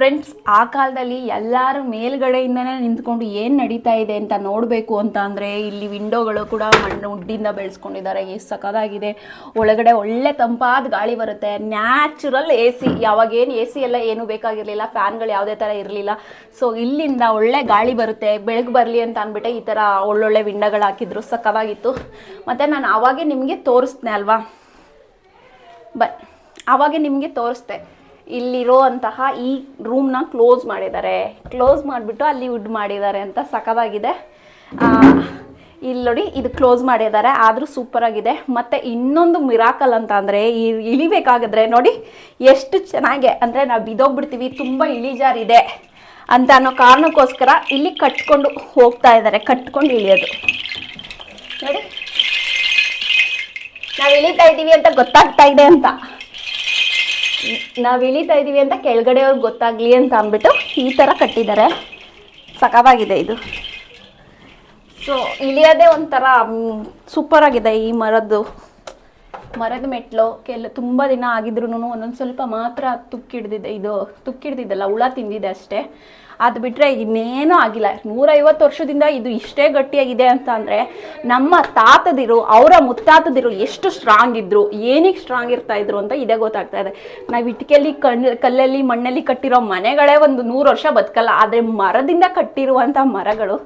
Friends, ಆ ಕಾಲದಲ್ಲಿ ಎಲ್ಲರೂ ಮೇಲ್ಗಡೆಯಿಂದನೇ ನಿಂತ್ಕೊಂಡು ಏನು ನಡೀತಾ ಇದೆ ಅಂತ ನೋಡಬೇಕು ಅಂತ ಅಂದರೆ ಇಲ್ಲಿ ವಿಂಡೋಗಳು ಕೂಡ ಮಣ್ಣು ಉಡ್ಡಿಂದ ಬೆಳೆಸ್ಕೊಂಡಿದ್ದಾರೆ. ಎಷ್ಟು ಸಖತ್ತಾಗಿದೆ. ಒಳಗಡೆ ಒಳ್ಳೆ ತಂಪಾದ ಗಾಳಿ ಬರುತ್ತೆ. ನ್ಯಾಚುರಲ್ ಎ ಸಿ ಯಾವಾಗೇನು ಎ ಸಿ ಎಲ್ಲ ಏನೂ ಬೇಕಾಗಿರಲಿಲ್ಲ. ಫ್ಯಾನ್ಗಳು ಯಾವುದೇ ಥರ ಇರಲಿಲ್ಲ. ಸೊ ಇಲ್ಲಿಂದ ಒಳ್ಳೆ ಗಾಳಿ ಬರುತ್ತೆ. ಬೆಳಗ್ಗೆ ಬರಲಿ ಅಂತ ಅಂದ್ಬಿಟ್ಟು ಈ ಥರ ಒಳ್ಳೊಳ್ಳೆ ವಿಂಡೋಗಳು ಹಾಕಿದ್ರು. ಸಖತ್ತಾಗಿತ್ತು. ಮತ್ತು ನಾನು ಆವಾಗೇ ನಿಮಗೆ ತೋರಿಸ್ದೆ ಅಲ್ವಾ? ಬ ಆವಾಗೆ ನಿಮಗೆ ತೋರಿಸ್ದೆ. ಇಲ್ಲಿರೋ ಅಂತಹ ಈ ರೂಮ್ನ ಕ್ಲೋಸ್ ಮಾಡಿದ್ದಾರೆ. ಕ್ಲೋಸ್ ಮಾಡಿಬಿಟ್ಟು ಅಲ್ಲಿ ವುಡ್ ಮಾಡಿದ್ದಾರೆ ಅಂತ ಸಖತ್ತಾಗಿದೆ ಇಲ್ಲಿ ನೋಡಿ ಇದು ಕ್ಲೋಸ್ ಮಾಡಿದ್ದಾರೆ. ಆದರೂ ಸೂಪರಾಗಿದೆ ಮತ್ತು ಇನ್ನೊಂದು ಮಿರಾಕಲ್ ಅಂತ ಅಂದರೆ ಇಳಿಬೇಕಾಗಿದ್ರೆ ನೋಡಿ ಎಷ್ಟು ಚೆನ್ನಾಗೆ ಅಂದರೆ ನಾವು ಬಿದೋಗ್ಬಿಡ್ತೀವಿ ತುಂಬ ಇಳಿಜಾರಿದೆ ಅಂತ ಅನ್ನೋ ಕಾರಣಕ್ಕೋಸ್ಕರ ಇಲ್ಲಿ ಕಟ್ಕೊಂಡು ಹೋಗ್ತಾ ಇದ್ದಾರೆ. ಕಟ್ಕೊಂಡು ಇಳಿಯೋದು. ನೋಡಿ. ನಾವು ಇಳಿತಾ ಇದ್ದೀವಿ ಅಂತ ಗೊತ್ತಾಗ್ತಾ ಇದೆ ಅಂತ. ನಾವು ಇಳಿತಾ ಇದ್ದೀವಿ ಅಂತ ಕೆಳಗಡೆ ಕೆಳಗಡೆಯವ್ರಿಗೆ ಗೊತ್ತಾಗಲಿ ಅಂತ ಅಂದ್ಬಿಟ್ಟು ಈ ಥರ ಕಟ್ಟಿದ್ದಾರೆ ಸಖತ್ತಾಗಿದೆ ಇದು. ಸೊ ಇಳಿಯೋದೇ ಒಂಥರ ಸೂಪರ್ ಆಗಿದೆ ಈ ಮರದ್ದು. ಮರದ ಮೆಟ್ಲು, ಕೆಲ ತುಂಬ ದಿನ ಆಗಿದ್ರು ಒಂದೊಂದು ಸ್ವಲ್ಪ ಮಾತ್ರ ತುಕ್ಕಿಡ್ದಿದೆ. ಇದು ತುಕ್ಕಿಡ್ದಿದ್ದಲ್ಲ, ಹುಳ ತಿಂದಿದೆ ಅಷ್ಟೇ. ಅದು ಬಿಟ್ಟರೆ ಇನ್ನೇನೂ ಆಗಿಲ್ಲ. ನೂರೈವತ್ತು ವರ್ಷದಿಂದ ಇದು ಇಷ್ಟೇ ಗಟ್ಟಿಯಾಗಿದೆ ಅಂತ ಅಂದರೆ ನಮ್ಮ ತಾತದಿರು, ಅವರ ಮುತ್ತಾತದಿರು ಎಷ್ಟು ಸ್ಟ್ರಾಂಗ್ ಇದ್ರು ಏನಕ್ಕೆ ಸ್ಟ್ರಾಂಗ್ ಇರ್ತಾ ಇದ್ರು ಅಂತ ಇದೇ ಗೊತ್ತಾಗ್ತಾ ಇದೆ. ನಾವು ಇಟ್ಕೆಯಲ್ಲಿ ಕಣ್ಣು ಕಲ್ಲಲ್ಲಿ, ಮಣ್ಣಲ್ಲಿ ಕಟ್ಟಿರೋ ಮನೆಗಳೇ ಒಂದು ನೂರು ವರ್ಷ ಬದುಕಲ್ಲ, ಆದರೆ ಮರದಿಂದ ಕಟ್ಟಿರುವಂಥ ಮರಗಳು,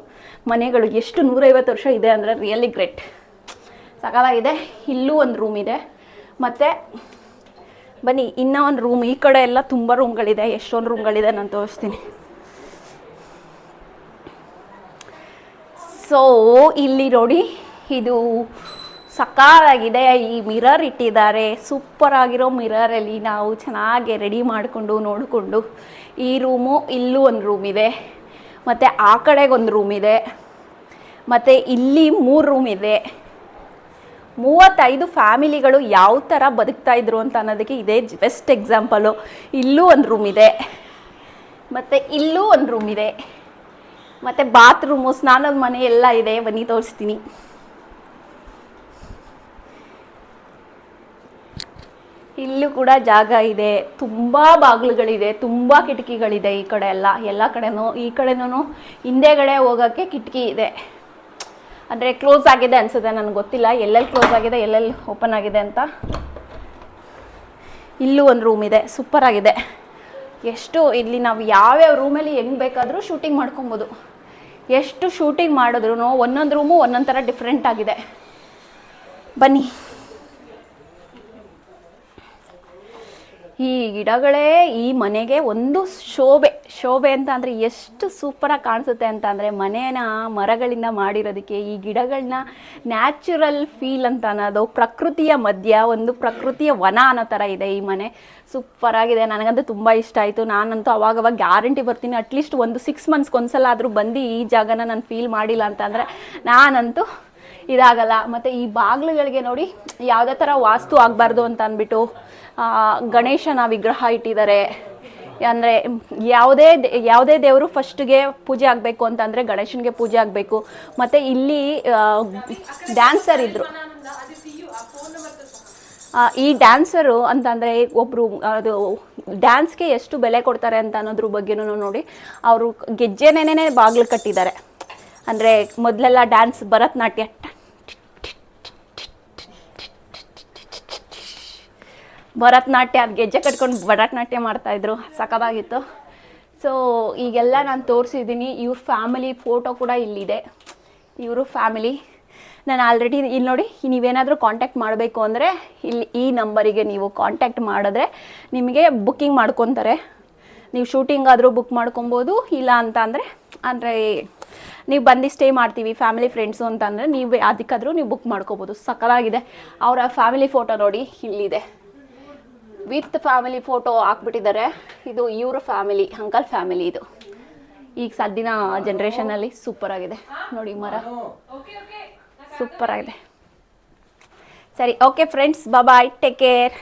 ಮನೆಗಳು ಎಷ್ಟು ನೂರೈವತ್ತು ವರ್ಷ ಇದೆ ಅಂದರೆ ರಿಯಲಿ ಗ್ರೇಟ್ ಸಕಾಲಾಗಿದೆ. ಇಲ್ಲೂ ಒಂದು ರೂಮ್ ಇದೆ. ಮತ್ತು ಬನ್ನಿ, ಇನ್ನೂ ಒಂದು ರೂಮ್ ಈ ಕಡೆ ಎಲ್ಲ ತುಂಬ ರೂಮ್ಗಳಿದೆ ಎಷ್ಟೊಂದು ರೂಮ್ಗಳಿದೆ ನಾನು ತೋರಿಸ್ತೀನಿ. ಸೊ ಇಲ್ಲಿ ನೋಡಿ, ಇದು ಸಕಾಲಾಗಿದೆ. ಈ ಮಿರರ್ ಇಟ್ಟಿದ್ದಾರೆ. ಸೂಪರ್ ಆಗಿರೋ ಮಿರರಲ್ಲಿ ನಾವು ಚೆನ್ನಾಗಿ ರೆಡಿ ಮಾಡಿಕೊಂಡು, ನೋಡಿಕೊಂಡು, ಈ ರೂಮು ಇಲ್ಲೂ ಒಂದು ರೂಮ್ ಇದೆ. ಮತ್ತು ಆ ಕಡೆಗೆ ಒಂದು ರೂಮ್ ಇದೆ. ಮತ್ತು ಇಲ್ಲಿ ಮೂರು ರೂಮ್ ಇದೆ. ಮೂವತ್ತೈದು ಫ್ಯಾಮಿಲಿಗಳು ಯಾವ ಥರ ಬದುಕ್ತಾ ಇದ್ರು ಅಂತ ಅನ್ನೋದಕ್ಕೆ ಇದೇ ಬೆಸ್ಟ್ ಎಕ್ಸಾಂಪಲು. ಇಲ್ಲೂ ಒಂದು ರೂಮ್ ಇದೆ. ಮತ್ತು ಇಲ್ಲೂ ಒಂದು ರೂಮ್ ಇದೆ. ಮತ್ತು ಬಾತ್ರೂಮು ಸ್ನಾನದ ಮನೆ ಎಲ್ಲ ಇದೆ. ಬನ್ನಿ, ತೋರಿಸ್ತೀನಿ. ಇಲ್ಲೂ ಕೂಡ ಜಾಗ ಇದೆ. ತುಂಬ ಬಾಗಿಲುಗಳಿದೆ. ತುಂಬ ಕಿಟಕಿಗಳಿದೆ ಈ ಕಡೆ ಎಲ್ಲ. ಎಲ್ಲ ಕಡೆನೂ, ಈ ಕಡೆನೂ ಹಿಂದೆಗಡೆ ಹೋಗೋಕ್ಕೆ ಕಿಟಕಿ ಇದೆ. ಅಂದರೆ ಕ್ಲೋಸ್ ಆಗಿದೆ ಅನಿಸುತ್ತೆ, ನನಗೆ ಗೊತ್ತಿಲ್ಲ. ಎಲ್ಲೆಲ್ಲಿ ಕ್ಲೋಸ್ ಆಗಿದೆ, ಎಲ್ಲೆಲ್ಲಿ ಓಪನ್ ಆಗಿದೆ ಅಂತ. ಇಲ್ಲೂ ಒಂದು ರೂಮ್ ಇದೆ ಸೂಪರ್ ಆಗಿದೆ. ಎಷ್ಟು, ಇಲ್ಲಿ ನಾವು ಯಾವ್ಯಾವ ರೂಮಲ್ಲಿ ಹೆಂಗೆ ಬೇಕಾದರೂ ಶೂಟಿಂಗ್ ಮಾಡ್ಕೊಬೋದು. ಎಷ್ಟು ಶೂಟಿಂಗ್ ಮಾಡಿದ್ರು ಒಂದೊಂದು ರೂಮು ಒಂದೊಂದು ಥರ ಡಿಫ್ರೆಂಟ್ ಆಗಿದೆ. ಬನ್ನಿ. ಈ ಗಿಡಗಳೇ, ಈ ಮನೆಗೆ ಒಂದು ಶೋಭೆ. ಶೋಭೆ ಅಂತ ಅಂದರೆ ಎಷ್ಟು ಸೂಪರಾಗಿ ಕಾಣಿಸುತ್ತೆ ಅಂತ ಅಂದರೆ ಮನೇನ ಮರಗಳಿಂದ ಮಾಡಿರೋದಕ್ಕೆ ಈ ಗಿಡಗಳನ್ನ ನ್ಯಾಚುರಲ್ ಫೀಲ್ ಅಂತ ಅನ್ನೋದು, ಪ್ರಕೃತಿಯ ಮಧ್ಯ, ಒಂದು ಪ್ರಕೃತಿಯ ವನ ಅನ್ನೋ ಥರ ಇದೆ ಈ ಮನೆ. ಸೂಪರ್ ಆಗಿದೆ. ನನಗಂತೂ ತುಂಬ ಇಷ್ಟ ಆಯಿತು. ನಾನಂತೂ ಅವಾಗವಾಗ ಗ್ಯಾರಂಟಿ ಬರ್ತೀನಿ. ಅಟ್ಲೀಸ್ಟ್ ಒಂದು ಸಿಕ್ಸ್ ಮಂತ್ಸ್ಗೆ ಒಂದ್ಸಲ ಆದರೂ ಬಂದು ಈ ಜಾಗನ ನಾನು ಫೀಲ್ ಮಾಡಿಲ್ಲ ಅಂತಂದರೆ ನಾನಂತೂ ಇದಾಗಲ್ಲ. ಮತ್ತು ಈ ಬಾಗಿಲುಗಳಿಗೆ ನೋಡಿ, ಯಾವುದೇ ಥರ ವಾಸ್ತು ಆಗಬಾರ್ದು ಅಂತ ಅಂದ್ಬಿಟ್ಟು ಗಣೇಶನ ವಿಗ್ರಹ ಇಟ್ಟಿದ್ದಾರೆ. ಅಂದರೆ ಯಾವುದೇ ಯಾವುದೇ ದೇವರು ಫಸ್ಟ್ಗೆ ಪೂಜೆ ಆಗಬೇಕು ಅಂತಂದರೆ ಗಣೇಶನಿಗೆ ಪೂಜೆ ಆಗಬೇಕು. ಮತ್ತು ಇಲ್ಲಿ ಡ್ಯಾನ್ಸರ್ ಇದ್ದರು ಈ ಡ್ಯಾನ್ಸರು ಅಂತಂದರೆ ಒಬ್ಬರು ಅದು ಡ್ಯಾನ್ಸ್ಗೆ ಎಷ್ಟು ಬೆಲೆ ಕೊಡ್ತಾರೆ ಅಂತ ಅನ್ನೋದ್ರ ಬಗ್ಗೆನೂ ನೋಡಿ. ಅವರು ಗೆಜ್ಜೆನೇನೆ ಬಾಗಿಲು ಕಟ್ಟಿದ್ದಾರೆ. ಅಂದರೆ ಮೊದಲೆಲ್ಲ ಡ್ಯಾನ್ಸ್ ಭರತನಾಟ್ಯ ಭರತನಾಟ್ಯ ಅದು ಗೆಜ್ಜೆ ಕಟ್ಕೊಂಡು ಭರತನಾಟ್ಯ ಮಾಡ್ತಾಯಿದ್ರು ಸಖತ್ತಾಗಿತ್ತು. ಸೊ ಈಗೆಲ್ಲ ನಾನು ತೋರಿಸಿದ್ದೀನಿ ಇವ್ರ ಫ್ಯಾಮಿಲಿ ಫೋಟೋ ಕೂಡ ಇಲ್ಲಿದೆ. ಇವರು ಫ್ಯಾಮಿಲಿ ನಾನು ಆಲ್ರೆಡಿ ಇಲ್ಲಿ ನೋಡಿ, ನೀವೇನಾದರೂ ಕಾಂಟ್ಯಾಕ್ಟ್ ಮಾಡಬೇಕು ಅಂದರೆ ಇಲ್ಲಿ ಈ ನಂಬರಿಗೆ ನೀವು ಕಾಂಟ್ಯಾಕ್ಟ್ ಮಾಡಿದ್ರೆ ನಿಮಗೆ ಬುಕ್ಕಿಂಗ್ ಮಾಡ್ಕೊತಾರೆ. ನೀವು ಶೂಟಿಂಗ್ ಆದರೂ ಬುಕ್ ಮಾಡ್ಕೊಬೋದು, ಇಲ್ಲ ಅಂತ ಅಂದರೆ ಅಂದರೆ ನೀವು ಬಂದು ಸ್ಟೇ ಮಾಡ್ತೀವಿ ಫ್ಯಾಮಿಲಿ ಫ್ರೆಂಡ್ಸು ಅಂತಂದರೆ ನೀವು, ಅದಕ್ಕಾದರೂ ನೀವು ಬುಕ್ ಮಾಡ್ಕೋಬೋದು. ಸಕಲಾಗಿದೆ ಅವರ ಫ್ಯಾಮಿಲಿ ಫೋಟೋ ನೋಡಿ, ಇಲ್ಲಿದೆ. ವಿತ್ ಫ್ಯಾಮಿಲಿ ಫೋಟೋ ಹಾಕ್ಬಿಟ್ಟಿದ್ದಾರೆ. ಇದು ಇವ್ರ ಫ್ಯಾಮಿಲಿ, ಅಂಕಲ್ ಫ್ಯಾಮಿಲಿ ಇದು. ಈಗ ಸದ್ದಿನ ಜನ್ರೇಷನಲ್ಲಿ ಸೂಪರ್ ಆಗಿದೆ. ನೋಡಿ ಮರ. ಸೂಪರ್ ಆಗಿದೆ. ಸರಿ okay friends bye take care